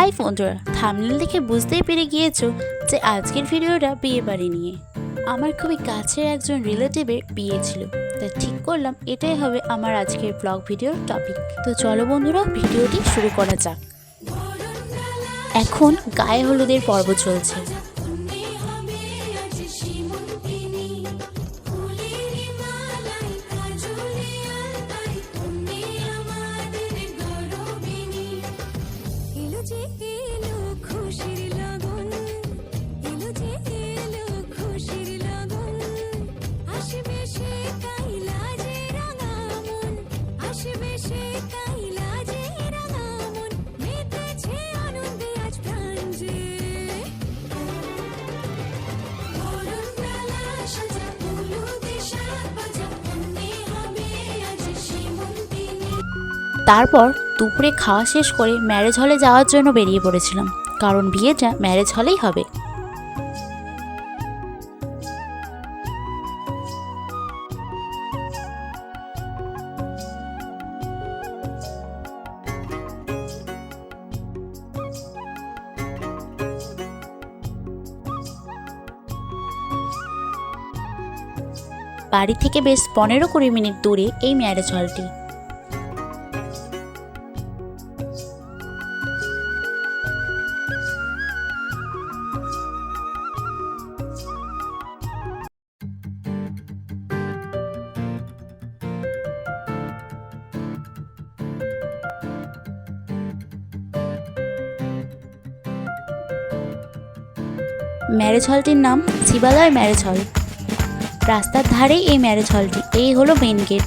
High বন্ধুরা thumbnail দেখে বুঝতেই পেরে গিয়েছো যে আজকের ভিডিওটা বিয়ে বাড়ি নিয়ে। আমার খুবই কাছের একজন রিলেটিভের বিয়ে ছিল, তাই ঠিক করলাম এটাই হবে আমার আজকের ব্লগ ভিডিওর টপিক তো চলো বন্ধুরা, ভিডিওটি শুরু করা যাক। এখন গায়ে হলুদের পর্ব চলছে। তারপর দুপুরে খাওয়া শেষ করে ম্যারেজ হলে যাওয়ার জন্য বেরিয়ে পড়েছিলাম। কারণ বিয়েটা ম্যারেজ হলেই হবে। বাড়ি থেকে বেশ পনেরো কুড়ি মিনিট দূরে এই ম্যারেজ হলটি ম্যারেজ হলটির নাম শিবালয় ম্যারেজ হল। রাস্তার ধারেই এই ম্যারেজ হলটি। এই হলো মেন গেট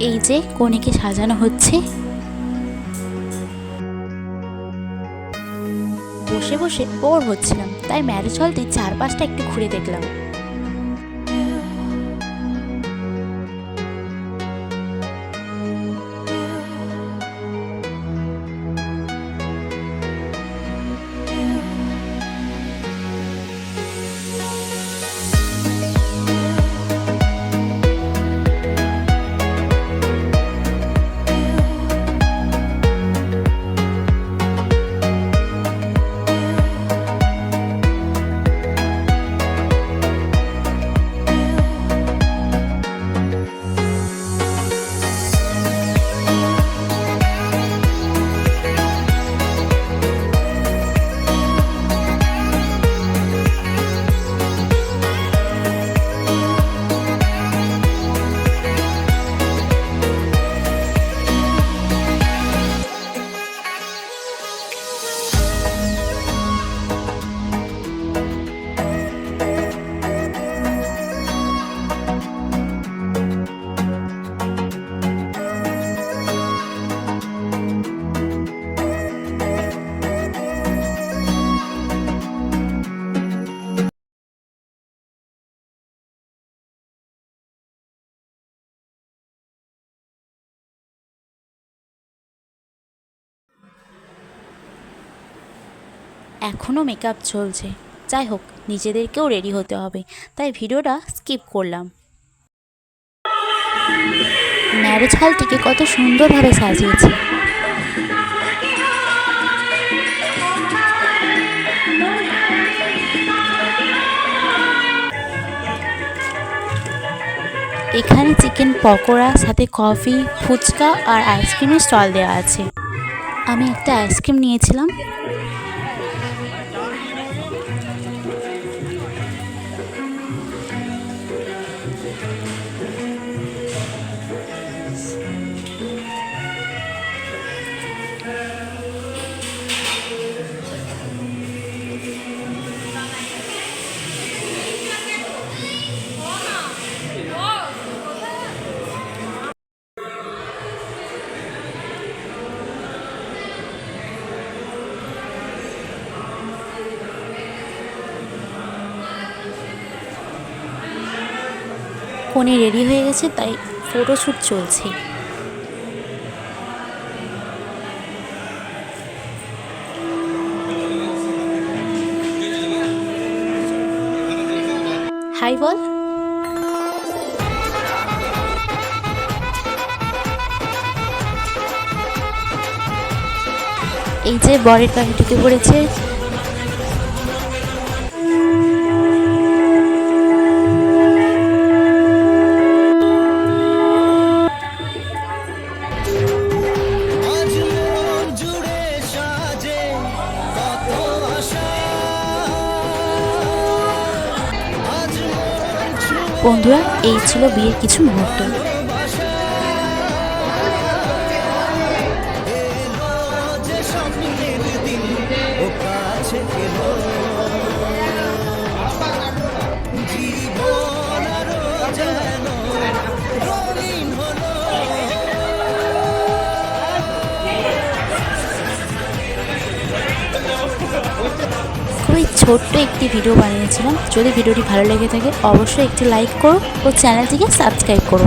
এই যে কনেকে সাজানো হচ্ছে। বসে বসে বোর হচ্ছিলাম, তাই ম্যারেজ হলতে চারপাশটা একটু ঘুরে দেখলাম। এখনও মেকআপ চলছে। যাই হোক, নিজেদেরকেও রেডি হতে হবে। তাই ভিডিওটা স্কিপ করলাম। ম্যারেজ হলটিকে কত সুন্দরভাবে সাজিয়েছে। এখানে চিকেন পকোড়া, সাথে কফি ফুচকা আর আইসক্রিমের স্টল দেওয়া আছে। আমি একটা আইসক্রিম নিয়েছিলাম। ফোনে রেডি হয়ে গেছে তাই ফটোশ্যুট চলছে। হাই বল। এই যে বরের ঢুকে পড়েছে বন্ধুরা এই ছিল বিয়ের কিছু মুহূর্ত। ছোট্ট একটি ভিডিও বানিয়েছিলাম। যদি ভিডিওটি ভালো লেগে থাকে, অবশ্যই একটি লাইক করো ও চ্যানেলটিকে সাবস্ক্রাইব করো।